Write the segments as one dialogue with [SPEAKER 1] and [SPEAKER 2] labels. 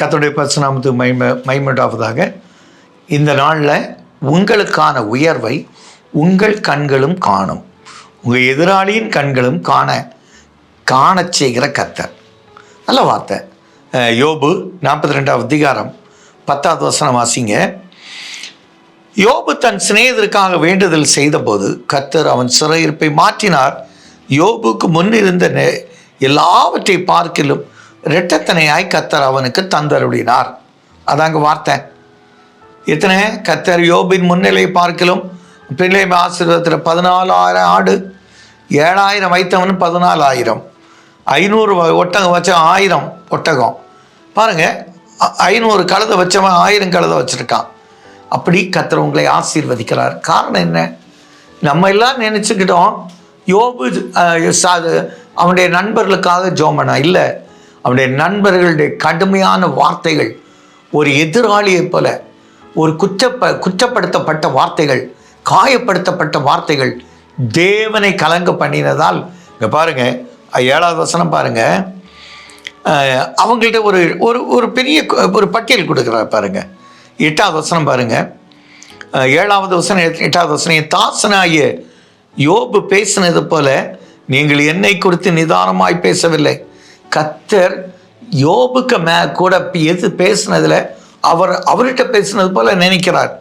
[SPEAKER 1] கத்தோடைய பரிசுநாமத்து மைம மைமண்டாவதாக இந்த நாளில் உங்களுக்கான உயர்வை உங்கள் கண்களும் காணும். உங்கள் எதிராளியின் கண்களும் காண காணச் செய்கிற கத்தர் நல்ல வார்த்தை. யோபு நாற்பத்தி ரெண்டாவது அதிகாரம் பத்தாவது வசனம் வாசிங்க. யோபு தன் சிநேகிதருக்காக வேண்டுதல் செய்தபோது கத்தர் அவன் சிறையிருப்பை மாற்றினார். யோபுக்கு முன்னிருந்த இருந்த எல்லாவற்றை பார்க்கிலும் இரட்டத்தனையாய் கத்தர் அவனுக்கு தந்தருளினார். அதாங்க வார்த்தை. எத்தனை? கத்தர் யோபின் முன்னிலை பார்க்கிலும் பிள்ளை ஆசீர்வாதத்தில் பதினாலாயிரம் ஆடு ஏழாயிரம் வைத்தவன் பதினாலாயிரம். ஐநூறு வ- ஒட்டகம் வச்ச ஆயிரம் ஒட்டகம். பாருங்க ஐநூறு கழுதை வச்சவன் ஆயிரம் கழுதை வச்சுருக்கான். அப்படி கத்தர் உங்களை ஆசீர்வதிக்கிறார். காரணம் என்ன? நம்ம எல்லாம் நினச்சிக்கிட்டோம் யோபு அஹ், அவனுடைய நண்பர்களுக்காக ஜோமனா. இல்லை அவனுடைய நண்பர்களுடைய கடுமையான வார்த்தைகள் ஒரு எதிராளியைப் போல ஒரு குற்றப்ப குற்றப்படுத்தப்பட்ட வார்த்தைகள் காயப்படுத்தப்பட்ட வார்த்தைகள் தேவனை கலங்க பண்ணினதால் இங்கே பாருங்க ஏழாவது வசனம் பாருங்க அவங்கள்ட்ட ஒரு ஒரு ஒரு பெரிய ஒரு பட்டியல் கொடுக்குறார் பாருங்க. எட்டாவது வசனம் பாருங்க. ஏழாவது வசனம் எட்டாவது வசனம் என் தாசனாகிய யோபு பேசினது போல நீங்கள் என்னை குறித்து நிதானமாய் பேசவில்லை. கத்தர் யோபுக்கு மே கூட எது பேசுனதில் அவர் அவர்கிட்ட பேசுனது போல் நினைக்கிறார்.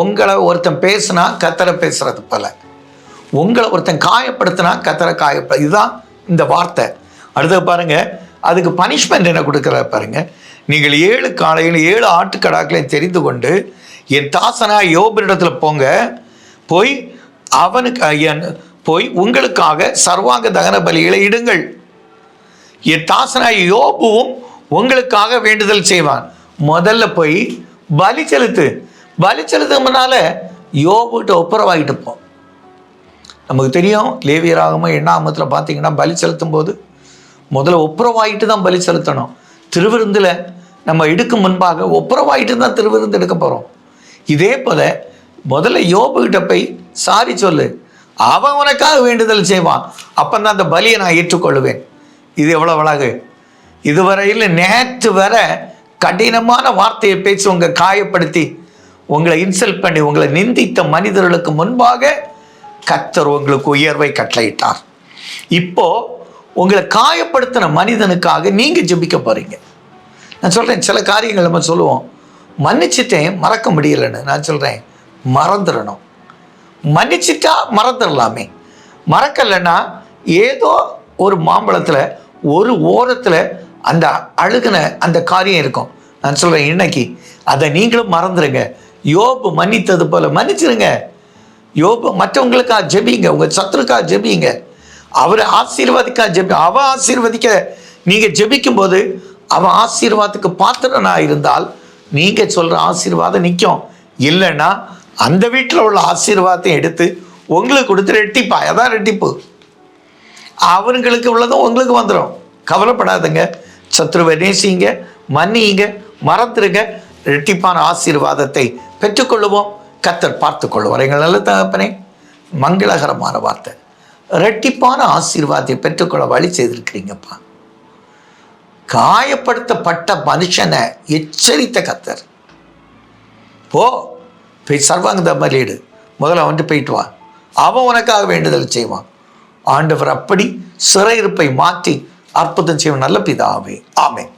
[SPEAKER 1] உங்களை ஒருத்தன் பேசுனா கத்தரை பேசுறது போல. உங்களை ஒருத்தன் காயப்படுத்தினா கத்தரை காயப்ப இதுதான் இந்த வார்த்தை. அடுத்து பாருங்க அதுக்கு பனிஷ்மெண்ட் என்ன கொடுக்குறாரு பாருங்க. நீங்கள் ஏழு காலையில் ஏழு ஆட்டுக்கடாக்களையும் தெரிந்து கொண்டு என் தாசனா யோபனிடத்தில் போங்க. போய் அவனுக்கு என் போய் உங்களுக்காக சர்வாங்க தகன பலிகளை இடுங்கள். தாசனாய் யோபுவும் உங்களுக்காக வேண்டுதல் செய்வான். முதல்ல போய் பலி செலுத்து. பலி செலுத்துக்கு முன்னால் யோபுகிட்ட ஒப்புரவாகிட்டு போ. நமக்கு தெரியும் லேவியராகம எண்ணாமத்தில் பார்த்தீங்கன்னா பலி செலுத்தும் போது முதல்ல ஒப்புரவாயிட்டு தான் பலி செலுத்தணும். திருவிருந்தில் நம்ம எடுக்கும் முன்பாக ஒப்புரவாயிட்டு தான் திருவிருந்து எடுக்க போகிறோம் இதே போல் முதல்ல யோபுகிட்ட போய் சாரி சொல்லு. அவன் உனக்காக வேண்டுதல் செய்வான். அப்போ தான் அந்த பலியை நான் ஏற்றுக்கொள்வேன். இது எவ்வளோ அழகு? இதுவரையில் நேற்று வர கடினமான வார்த்தையை பேசி உங்க காயப்படுத்தி உங்களை இன்சல்ட் பண்ணி உங்களை நிந்தித்த மனிதர்களுக்கு முன்பாக கத்தர் உங்களுக்கு உயர்வை கட்டளையிட்டார். இப்போ உங்களை காயப்படுத்தின மனிதனுக்காக நீங்க ஜெபிக்க போறீங்க. நான் சொல்றேன் சில காரியங்கள் நம்ம சொல்லுவோம். மன்னிச்சிட்டேன் மறக்க முடியலன்னு நான் சொல்றேன். மறந்துடணும். மன்னிச்சிட்டா மறந்துடலாமே. மறக்கலைன்னா ஏதோ ஒரு மாம்பழத்தில் ஒரு ஓரத்தில் அந்த அழுகின அந்த காரியம் இருக்கும். நான் சொல்கிறேன் இன்னைக்கு அதை நீங்களும் மறந்துடுங்க யோபு மன்னித்தது போல மன்னிச்சிருங்க. யோபு மற்றவங்களுக்காக ஜெபிங்க உங்கள் சத்துருக்காக ஜெபிங்க. அவரை ஆசீர்வாதிக்காக ஜெபி அவன் ஆசீர்வதிக்க நீங்கள் ஜெபிக்கும் போது அவன் ஆசீர்வாதத்துக்கு பாத்திரனாக இருந்தால் நீங்கள் சொல்கிற ஆசீர்வாதம் நிற்கும் இல்லைன்னா அந்த வீட்டில் உள்ள ஆசீர்வாதத்தை எடுத்து உங்களுக்கு கொடுத்து ரெட்டிப்பா அதான் ரெட்டிப்பு. அவங்களுக்கு உள்ளதும் உங்களுக்கு வந்துடும் கவலைப்படாதுங்க. சத்ருவை நேசிங்க மன்னியுங்க மறந்துருங்க. ரெட்டிப்பான ஆசீர்வாதத்தை பெற்றுக்கொள்ளுவோம். கத்தர் பார்த்து கொள்வார் எங்கள் நல்ல தகப்பனே மங்களகரமான வார்த்தை. ரெட்டிப்பான ஆசீர்வாதத்தை பெற்றுக்கொள்ள வழி செய்திருக்கிறீங்கப்பா. காயப்படுத்தப்பட்ட மனுஷனை எச்சரித்த கத்தர் போ போய் சர்வாங்க பலியிடு முதல்ல வந்துட்டு போயிட்டு வா. அவன் உனக்காக வேண்டுதல் செய்வான். ஆண்டவர் அப்படி சிறையிருப்பை மாற்றி அற்புதம் செய்வன் நல்ல பிதாவே. ஆமென்.